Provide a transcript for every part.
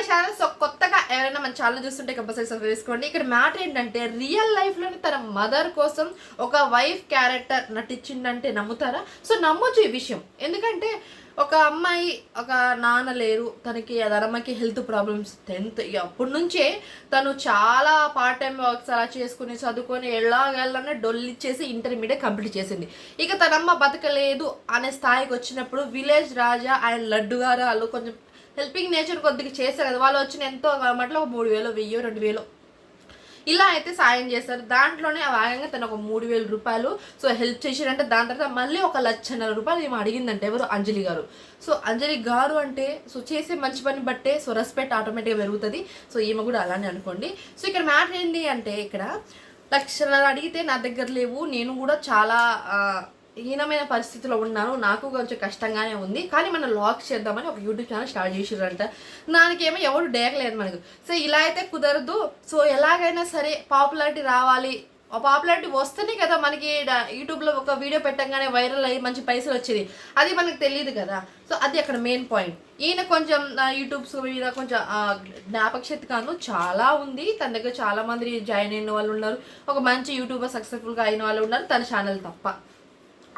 My channel so కొత్తగా ఎవరైనా మన ఛానల్ చూస్తుంటే కంపల్సరీ సబ్స్క్రైబ్ చేసుకోండి. ఇక్కడ మ్యాటర్ ఏంటంటే రియల్ లైఫ్లోని తన మదర్ కోసం ఒక వైఫ్ క్యారెక్టర్ నటించిందంటే నమ్ముతారా? సో నమ్మొచ్చు ఈ విషయం. ఎందుకంటే ఒక అమ్మాయి ఒక నాన్న లేరు తనకి అదనమ్మకి హెల్త్ ప్రాబ్లమ్స్ టెన్త్ అప్పటి నుంచే తను చాలా పార్ట్ టైం వర్క్స్ అలా చేసుకుని చదువుకొని ఎలాగెళ్ళనే డొల్లిచ్చేసి ఇంటర్మీడియట్ కంప్లీట్ చేసింది. ఇక తనమ్మ బతకలేదు అనే స్థాయికి వచ్చినప్పుడు విలేజ్ రాజా ఆయన లడ్డు గారు వాళ్ళు కొంచెం హెల్పింగ్ నేచర్ కొద్దిగా చేశారు కదా. వాళ్ళు వచ్చిన ఎంతో మట్లో ఒక మూడు వేలు వెయ్యో రెండు వేలు. ఇలా అయితే సాయం చేస్తారు. దాంట్లోనే ఆ భాగంగా తను ఒక మూడు వేల రూపాయలు. సో హెల్ప్ చేశారంటే దాని తర్వాత మళ్ళీ ఒక లక్షన్నర రూపాయలు ఏమో అడిగిందంటే ఎవరు? అంజలి గారు. సో అంజలి గారు అంటే సో చేసే మంచి పని బట్టే సో రెస్పెక్ట్ ఆటోమేటిక్గా పెరుగుతుంది. సో ఈమె కూడా అలానే అనుకోండి. సో ఇక్కడ మ్యాటర్ ఏంటి అంటే ఇక్కడ లక్షన్నర అడిగితే నా దగ్గర లేవు. నేను కూడా చాలా హీనమైన పరిస్థితిలో ఉన్నాను. నాకు కొంచెం కష్టంగానే ఉంది. కానీ మనం లాక్ చేద్దామని ఒక యూట్యూబ్ ఛానల్ స్టార్ట్ చేసిరంట దానికేమో ఎవరు డేకలేదు మనకు. సో ఇలా అయితే కుదరదు. సో ఎలాగైనా సరే పాపులారిటీ రావాలి. ఆ పాపులారిటీ వస్తేనే కదా మనకి యూట్యూబ్లో ఒక వీడియో పెట్టంగానే వైరల్ అయ్యి మంచి పైసలు వచ్చేది. అది మనకు తెలియదు కదా. సో అది అక్కడ మెయిన్ పాయింట్ ఈయన కొంచెం యూట్యూబ్స్ మీద కొంచెం జ్ఞాపక శక్తి కాను చాలా ఉంది. తన దగ్గర చాలా మంది జాయిన్ అయిన వాళ్ళు ఉన్నారు. ఒక మంచి యూట్యూబర్ సక్సెస్ఫుల్గా అయిన వాళ్ళు ఉన్నారు. తన ఛానల్ తప్ప.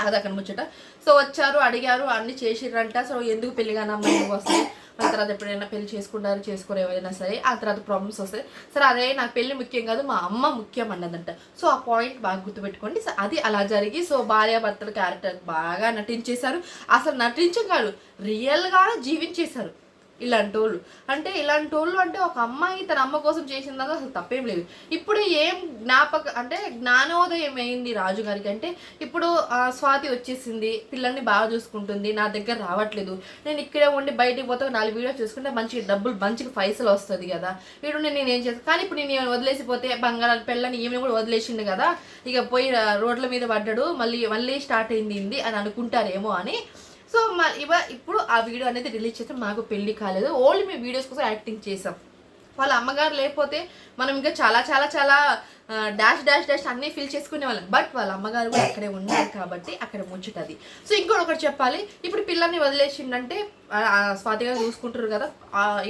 అది అక్కడ ముచ్చట. సో వచ్చారు అడిగారు అన్ని చేసిర్రంట. సో ఎందుకు పెళ్ళి కానీ అమ్మాయి ఆ వస్తాయి తర్వాత ఎప్పుడైనా పెళ్ళి చేసుకుంటారు చేసుకోరు ఏదైనా సరే ఆ తర్వాత ప్రాబ్లమ్స్ వస్తాయి. సరే అదే నాకు పెళ్ళి ముఖ్యం కాదు మా అమ్మ ముఖ్యం అన్నదంట. సో ఆ పాయింట్ బాగా గుర్తుపెట్టుకోండి. సో అది అలా జరిగి సో భార్యాభర్తల క్యారెక్టర్ బాగా నటించేశారు. అసలు నటించం కాదు రియల్గా జీవించేశారు. ఇలాంటి వాళ్ళు అంటే ఇలాంటి వాళ్ళు అంటే ఒక అమ్మాయి తన అమ్మ కోసం చేసిన దాకా అసలు తప్పేం లేదు. ఇప్పుడు ఏం జ్ఞాపక అంటే జ్ఞానోదయం అయింది రాజు గారికి. అంటే ఇప్పుడు ఆ, స్వాతి వచ్చేసింది పిల్లల్ని బాగా చూసుకుంటుంది నా దగ్గర రావట్లేదు. నేను ఇక్కడే ఉండి బయటికి పోతే నాలుగు వీడియో చూసుకుంటే మంచి డబ్బులు మంచిగా పైసలు వస్తుంది కదా. వీడు నేను ఏం చేస్తాను కానీ ఇప్పుడు నేను వదిలేసిపోతే బంగారాలు పిల్లని ఈమె కూడా వదిలేసిండు కదా. ఇక పోయి రోడ్ల మీద పడ్డాడు. మళ్ళీ మళ్ళీ స్టార్ట్ అయింది అని అనుకుంటారేమో అని సో మా ఇవ ఇప్పుడు ఆ వీడియో అనేది రిలీజ్ చేస్తే మాకు పెళ్ళి కాలేదు. ఓన్లీ మేము వీడియోస్ కోసం యాక్టింగ్ చేసాం. వాళ్ళ అమ్మగారు లేకపోతే మనం ఇంకా చాలా చాలా చాలా డాష్ డాష్ డాష్ అన్నీ ఫీల్ చేసుకునే వాళ్ళం. బట్ వాళ్ళ అమ్మగారు కూడా అక్కడే ఉన్నారు కాబట్టి అక్కడ ముచ్చటది సో ఇంకోటి ఒకటి చెప్పాలి. ఇప్పుడు పిల్లల్ని వదిలేసిండంటే ఆ, స్వాతి గారు చూసుకుంటారు కదా.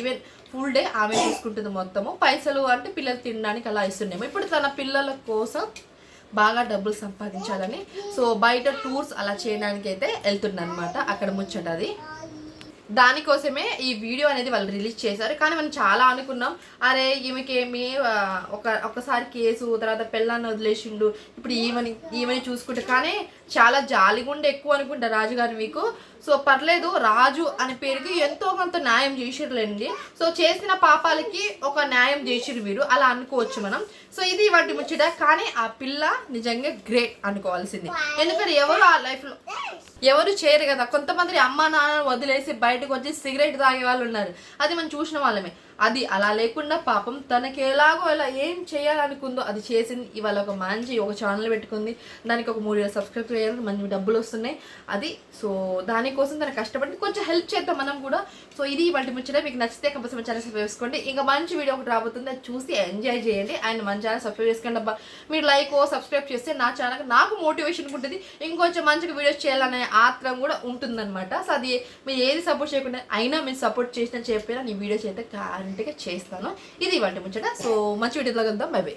ఈవెన్ ఫుల్ డే ఆమె చూసుకుంటుంది మొత్తము. పైసలు అంటే పిల్లలు తినడానికి అలా ఇస్తుండేమో. ఇప్పుడు తన పిల్లల కోసం బాగా డబ్బులు సంపాదించాలని. సో బయట టూర్స్ అలా చేయడానికి అయితే వెళ్తుండనమాట అక్కడ ముచ్చటది. దానికోసమే ఈ వీడియో అనేది వాళ్ళు రిలీజ్ చేశారు. కానీ మనం చాలా అనుకున్నాం అరే ఈమెకేమి ఒక ఒకసారి కేసు తర్వాత పెళ్ళాన్ని వదిలేసిండు ఇప్పుడు ఈమెని ఈమెని చూసుకుంటే. కానీ చాలా జాలిగుండే ఎక్కువ అనుకుంటా రాజుగారు మీకు. సో పర్లేదు రాజు అనే పేరుకి ఎంతో కొంత న్యాయం చేసిర్లేండి సో చేసిన పాపాలకి ఒక న్యాయం చేసిరు మీరు అలా అనుకోవచ్చు మనం. సో ఇది వాటి ముచ్చట. కానీ ఆ పిల్ల నిజంగా గ్రేట్ అనుకోవాల్సింది. ఎందుకంటే ఎవరు ఆ లైఫ్లో ఎవరు చేయరు కదా. కొంతమంది అమ్మ నాన్న వదిలేసి బయటకు వచ్చి సిగరెట్ తాగే వాళ్ళు ఉన్నారు. అది మనం చూసిన వాళ్ళమే. అది అలా లేకుండా పాపం తనకి ఎలాగో ఎలా ఏం చేయాలనుకుందో అది చేసింది. ఇవాళ ఒక మంచి ఒక ఛానల్ పెట్టుకుంది. దానికి ఒక మూడు వేల సబ్స్క్రైబ్ చేయాలి. మంచి డబ్బులు వస్తున్నాయి. అది సో దానికోసం తన కష్టపడి కొంచెం హెల్ప్ చేద్దాం మనం కూడా. సో ఇది వాటి ముచ్చట. మీకు నచ్చితే కంపల్సరీ ఛానల్ సబ్స్క్రైబ్ చేసుకోండి. ఇంకా మంచి వీడియో ఒకటి రాబోతుంది. అది చూసి ఎంజాయ్ చేయండి. అండ్ మన ఛానల్ సబ్స్క్రైబ్ చేసుకోండి. అబ్బా మీరు లైక్ సబ్స్క్రైబ్ చేస్తే నా ఛానల్ నాకు మోటివేషన్ ఉంటుంది. ఇంకొంచెం మంచిగా వీడియోస్ చేయాలనే ఆత్రం కూడా ఉంటుందన్నమాట. సో అది మీరు ఏది సపోర్ట్ చేయకుండా అయినా మీరు సపోర్ట్ చేసినా చెప్పినా నీ వీడియోస్ అయితే కరెంట్గా చేస్తాను. ఇది ఇవాటి ముచ్చట. సో మంచి వీడియోలో కలుద్దాం. By by